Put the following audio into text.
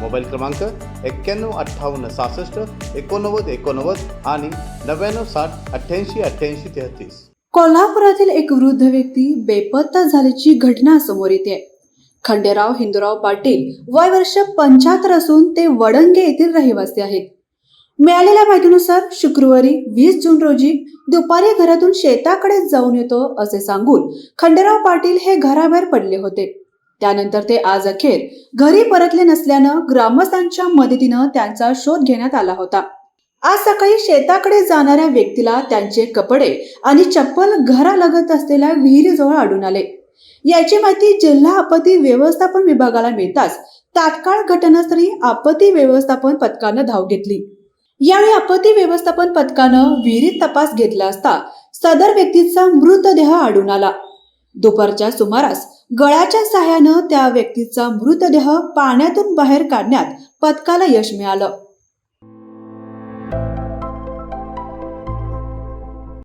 Mobile क्रमांक एक्क्याण्णव अठ्ठावन्न सहासष्ट एकोणनव्वद एकोणनव्वद आणि नव्याण्णव साठ अठ्ठ्याऐंशी अठ्ठ्याऐंशी तेहतीस. कोल्हापुरातील एक वृद्ध व्यक्ती बेपत्ता झाल्याची घटना समोर येते. खंडेराव हिंदूराव पाटील वय वर्ष पंच्याहत्तर असून ते वडंगे येथील रहिवासी आहेत. मिळालेल्या माहितीनुसार शुक्रवारी वीस जून रोजी दुपारी घरातून शेताकडे जाऊन येतो असे सांगून खंडेराव पाटील हे घराबाहेर पडले होते. त्यानंतर ते आज अखेर घरी परतले नसल्यानं ग्रामस्थांच्या मदतीनं त्यांचा शोध घेण्यात आला होता. आज सकाळी शेताकडे जाणाऱ्या व्यक्तीला त्यांचे कपडे आणि चप्पल घरालगत असलेल्या विहिरीजवळ आढळून आले. याची माहिती जिल्हा आपत्ती व्यवस्थापन विभागाला मिळताच तात्काळ घटनास्थळी आपत्ती व्यवस्थापन पथकानं धाव घेतली. यावेळी आपत्ती व्यवस्थापन पथकानं विहिरीत तपास घेतला असता सदर व्यक्तीचा मृतदेह आढळून आला. दुपारच्या सुमारास गळ्याच्या सहाय्यानं त्या व्यक्तीचा मृतदेह पाण्यातून बाहेर काढण्यात पथकाला यश मिळालं.